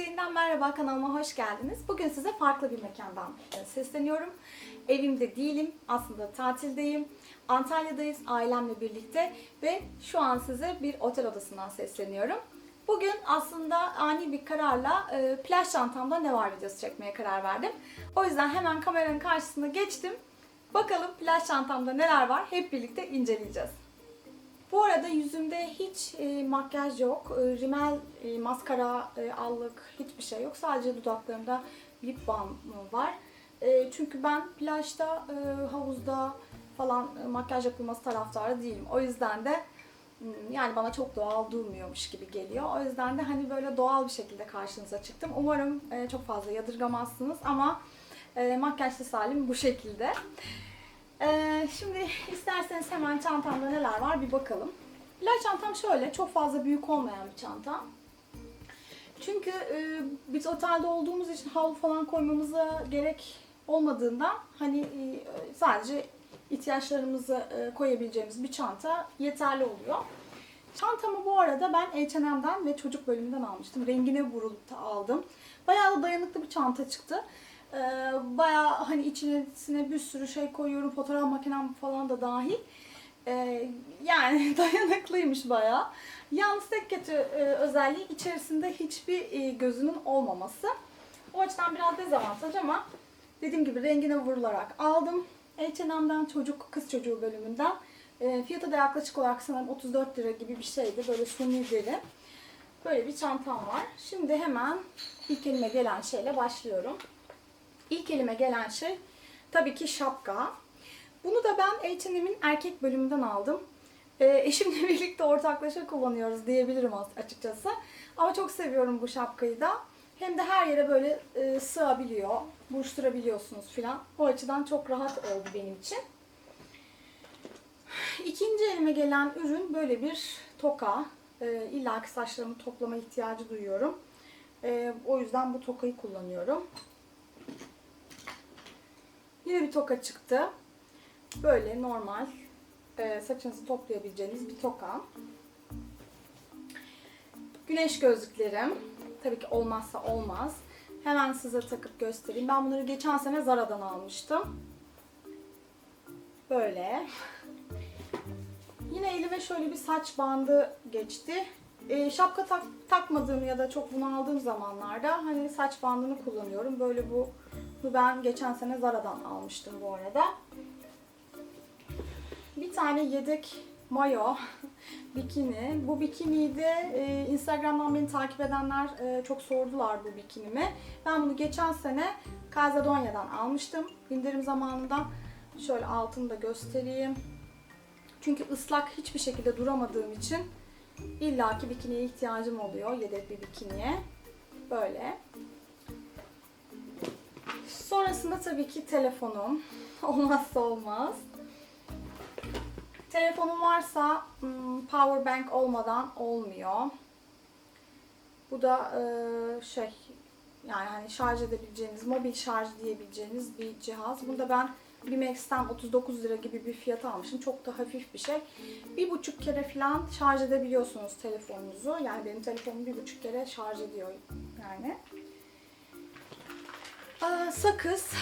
yeniden merhaba kanalıma hoş geldiniz. Bugün size farklı bir mekandan e, sesleniyorum. Evimde değilim, aslında tatildeyim. Antalya'dayız ailemle birlikte ve şu an size bir otel odasından sesleniyorum. Bugün aslında ani bir kararla e, plaj çantamda ne var videosu çekmeye karar verdim. O yüzden hemen kameranın karşısına geçtim. Bakalım plaj çantamda neler var hep birlikte inceleyeceğiz. Bu arada yüzümde hiç e, makyaj yok. E, rimel, e, maskara, e, allık hiçbir şey yok. Sadece dudaklarımda lip balm var. E, çünkü ben plajda, e, havuzda falan e, makyaj yapılması taraftarı değilim. O yüzden de hmm, yani bana çok doğal durmuyormuş gibi geliyor. O yüzden de hani böyle doğal bir şekilde karşınıza çıktım. Umarım e, çok fazla yadırgamazsınız ama e, makyajsız halim bu şekilde. Ee, şimdi isterseniz hemen çantamda neler var bir bakalım. Plaj çantam şöyle, çok fazla büyük olmayan bir çanta. Çünkü e, biz otelde olduğumuz için havlu falan koymamıza gerek olmadığından hani e, sadece ihtiyaçlarımızı e, koyabileceğimiz bir çanta yeterli oluyor. Çantamı bu arada ben H&M'den ve çocuk bölümünden almıştım. Rengine vurulup aldım. Bayağı da dayanıklı bir çanta çıktı. Ee, bayağı hani içine bir sürü şey koyuyorum. Fotoğraf makinem falan da dahil. Ee, yani dayanıklıymış bayağı. Yalnız tek kötü e, özelliği içerisinde hiçbir e, gözünün olmaması. O açıdan biraz dezavantaj ama dediğim gibi rengine vurularak aldım. H&M'den çocuk, kız çocuğu bölümünden. E, fiyatı da yaklaşık olarak sanırım 34 lira gibi bir şeydi. Böyle suni deri. Böyle bir çantam var. Şimdi hemen ilk elime gelen şeyle başlıyorum. İlk elime gelen şey tabii ki şapka. Bunu da ben H&M'in erkek bölümünden aldım. Ee, eşimle birlikte ortaklaşa kullanıyoruz diyebilirim açıkçası. Ama çok seviyorum bu şapkayı da. Hem de her yere böyle e, sığabiliyor, buruşturabiliyorsunuz filan. O açıdan çok rahat oldu benim için. İkinci elime gelen ürün böyle bir toka. E, İlla ki saçlarımı toplama ihtiyacı duyuyorum. E, o yüzden bu tokayı kullanıyorum. Yine bir toka çıktı. Böyle normal e, saçınızı toplayabileceğiniz bir toka. Güneş gözlüklerim. Tabii ki olmazsa olmaz. Hemen size takıp göstereyim. Ben bunları geçen sene Zara'dan almıştım. Böyle. Yine elime şöyle bir saç bandı geçti. E, şapka tak, takmadığım ya da çok bunaldığım zamanlarda hani saç bandını kullanıyorum. Böyle bu, bu ben geçen sene Zara'dan almıştım bu arada. Bir tane yedek mayo, bikini. Bu bikiniyi e, Instagram'dan beni takip edenler e, çok sordular bu bikinimi. Ben bunu geçen sene Calzadonia'dan almıştım. İndirim zamanında şöyle altını da göstereyim. Çünkü ıslak hiçbir şekilde duramadığım için illaki bikiniye ihtiyacım oluyor. Yedek bir bikiniye. Böyle. Sonrasında tabii ki telefonum. Olmazsa olmaz. Telefonum varsa hmm, power bank olmadan olmuyor. Bu da e, şey yani hani şarj edebileceğiniz, mobil şarj diyebileceğiniz bir cihaz. Bunu da ben Bimex'ten 39 lira gibi bir fiyat almışım. Çok da hafif bir şey. Bir buçuk kere falan şarj edebiliyorsunuz telefonunuzu. Yani benim telefonum bir buçuk kere şarj ediyor yani. Ee, sakız.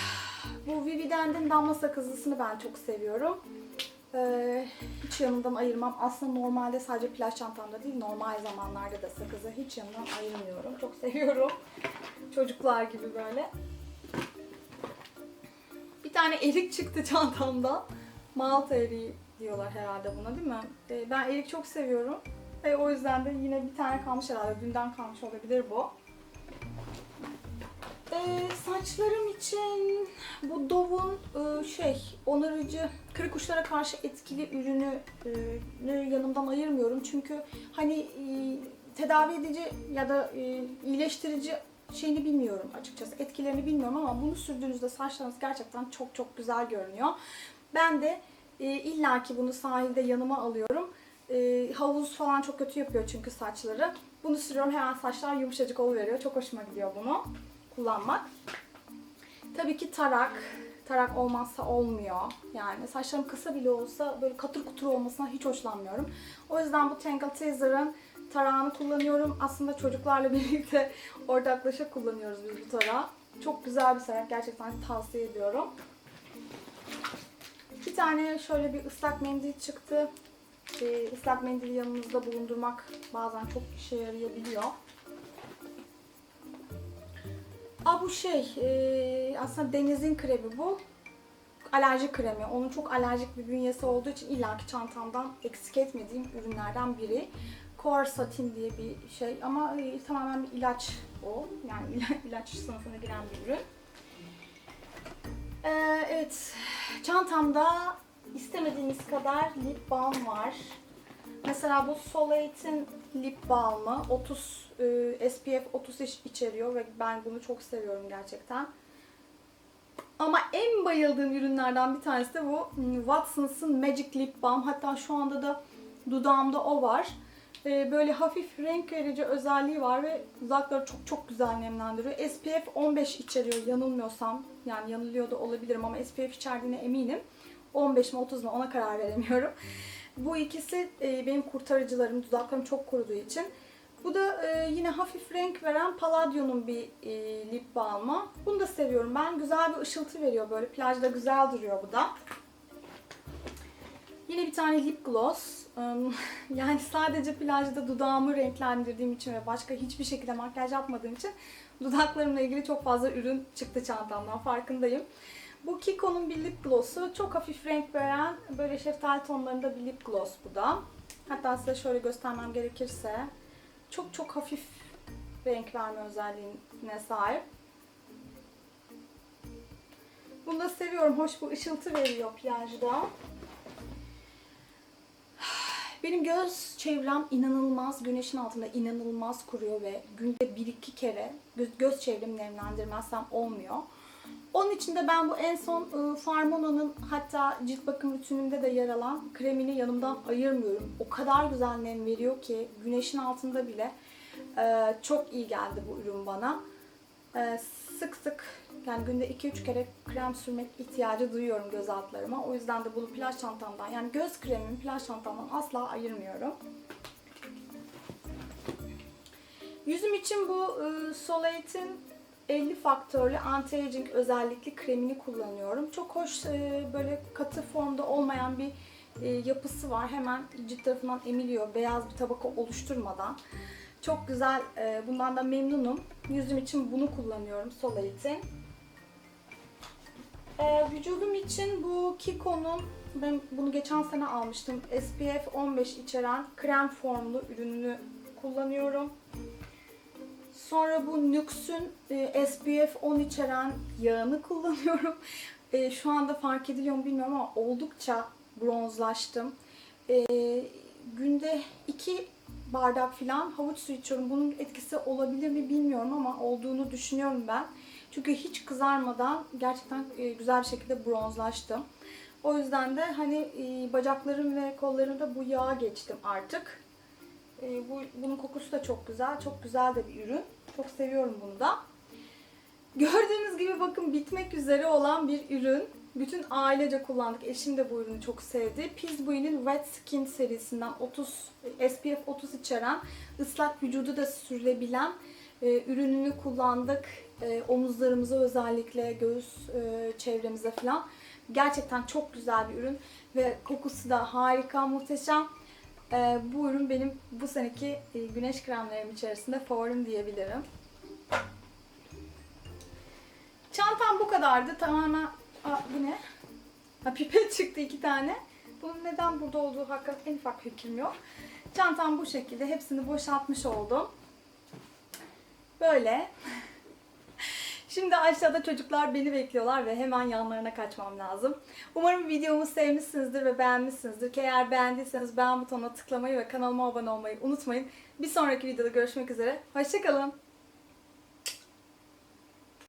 Bu Vividend'in damla sakızlısını ben çok seviyorum. Ee, hiç yanımdan ayırmam. Aslında normalde sadece plaj çantamda değil, normal zamanlarda da sakızı hiç yanımdan ayırmıyorum. Çok seviyorum. Çocuklar gibi böyle. Tane erik çıktı çantamda. Malta eriği diyorlar herhalde buna değil mi? Ee, ben erik çok seviyorum. Ve o yüzden de yine bir tane kalmış herhalde. Dünden kalmış olabilir bu. Ee, saçlarım için bu Dove'un e, şey onarıcı kırık uçlara karşı etkili ürünü e, yanımdan ayırmıyorum. Çünkü hani e, tedavi edici ya da e, iyileştirici şeyini bilmiyorum açıkçası. Etkilerini bilmiyorum ama bunu sürdüğünüzde saçlarınız gerçekten çok çok güzel görünüyor. Ben de e, illaki bunu sahilde yanıma alıyorum. E, havuz falan çok kötü yapıyor çünkü saçları. Bunu sürüyorum hemen saçlar yumuşacık oluveriyor. Çok hoşuma gidiyor bunu kullanmak. Tabii ki tarak. Tarak olmazsa olmuyor. Yani saçlarım kısa bile olsa böyle katır kutur olmasına hiç hoşlanmıyorum. O yüzden bu Tangle Teaser'ın tarağını kullanıyorum. Aslında çocuklarla birlikte ortaklaşa kullanıyoruz biz bu tarağı. Çok güzel bir tarak. Gerçekten tavsiye ediyorum. Bir tane şöyle bir ıslak mendil çıktı. Ee, ıslak mendili yanımızda bulundurmak bazen çok işe yarayabiliyor. Aa bu şey, e, aslında denizin kremi bu. Alerji kremi. Onun çok alerjik bir bünyesi olduğu için illaki çantamdan eksik etmediğim ürünlerden biri. Core Satin diye bir şey ama e, tamamen bir ilaç o. Yani ila- ilaç sınıfına giren bir ürün. Ee, evet, çantamda istemediğiniz kadar lip balm var. Mesela bu Solate'in lip balmı 30 e, SPF 30 iç- içeriyor ve ben bunu çok seviyorum gerçekten. Ama en bayıldığım ürünlerden bir tanesi de bu Watsons'ın Magic Lip Balm. Hatta şu anda da dudağımda o var. Ee, Böyle hafif renk verici özelliği var ve dudakları çok çok güzel nemlendiriyor. SPF 15 içeriyor yanılmıyorsam. Yani yanılıyor da olabilirim ama SPF içerdiğine eminim. 15 mi 30 mu ona karar veremiyorum. Bu ikisi e, benim kurtarıcılarım. Dudaklarım çok kuruduğu için. Bu da e, yine hafif renk veren Palladio'nun bir e, lip balmı. Bunu da seviyorum ben. Güzel bir ışıltı veriyor böyle. Plajda güzel duruyor bu da. Yine bir tane lip gloss. Yani sadece plajda dudağımı renklendirdiğim için ve başka hiçbir şekilde makyaj yapmadığım için dudaklarımla ilgili çok fazla ürün çıktı çantamdan farkındayım. Bu Kiko'nun bir lip gloss'u. Çok hafif renk veren böyle şeftali tonlarında bir lip gloss bu da. Hatta size şöyle göstermem gerekirse çok çok hafif renk verme özelliğine sahip. Bunu da seviyorum. Hoş bu ışıltı veriyor plajda. Benim göz çevrem inanılmaz, güneşin altında inanılmaz kuruyor ve günde bir iki kere göz, göz çevremi nemlendirmezsem olmuyor. Onun için de ben bu en son e, Farmona'nın hatta cilt bakım rutininde de yer alan kremini yanımdan ayırmıyorum. O kadar güzel nem veriyor ki güneşin altında bile e, çok iyi geldi bu ürün bana. Sık sık yani günde 2-3 kere krem sürmek ihtiyacı duyuyorum göz altlarıma. O yüzden de bunu plaj çantamdan yani göz kremimi plaj çantamdan asla ayırmıyorum. Yüzüm için bu e, Solate'in 50 faktörlü anti-aging özellikli kremini kullanıyorum. Çok hoş e, böyle katı formda olmayan bir e, yapısı var. Hemen cilt tarafından emiliyor beyaz bir tabaka oluşturmadan. Çok güzel. e, bundan da memnunum. Yüzüm için bunu kullanıyorum Solate'in. E, vücudum için bu Kiko'nun ben bunu geçen sene almıştım. SPF 15 içeren krem formlu ürününü kullanıyorum. Sonra bu Nux'ün e, SPF 10 içeren yağını kullanıyorum. E, şu anda fark ediliyor mu bilmiyorum ama oldukça bronzlaştım. E, günde 2 bardak falan havuç suyu içiyorum. Bunun etkisi olabilir mi bilmiyorum ama olduğunu düşünüyorum ben. Çünkü hiç kızarmadan gerçekten e, güzel bir şekilde bronzlaştım. O yüzden de hani e, bacaklarım ve kollarımda bu yağa geçtim artık. E, bu, bunun kokusu da çok güzel. Çok güzel de bir ürün. Çok seviyorum bunu da. Gördüğünüz gibi bakın bitmek üzere olan bir ürün. Bütün ailece kullandık. Eşim de bu ürünü çok sevdi. Pizbui'nin Wet Skin serisinden 30 SPF 30 içeren ıslak vücudu da sürülebilen e, ürününü kullandık. E, omuzlarımıza özellikle göğüs e, çevremize falan. Gerçekten çok güzel bir ürün ve kokusu da harika, muhteşem. E, bu ürün benim bu seneki e, güneş kremlerim içerisinde favorim diyebilirim. Çantam bu kadardı. Tamamen... Aa, bu ne? Ha, pipet çıktı iki tane. Bunun neden burada olduğu hakkında en ufak fikrim yok. Çantam bu şekilde. Hepsini boşaltmış oldum. Böyle. Şimdi aşağıda çocuklar beni bekliyorlar ve hemen yanlarına kaçmam lazım. Umarım videomu sevmişsinizdir ve beğenmişsinizdir. Eğer beğendiyseniz beğen butonuna tıklamayı ve kanalıma abone olmayı unutmayın. Bir sonraki videoda görüşmek üzere. Hoşçakalın.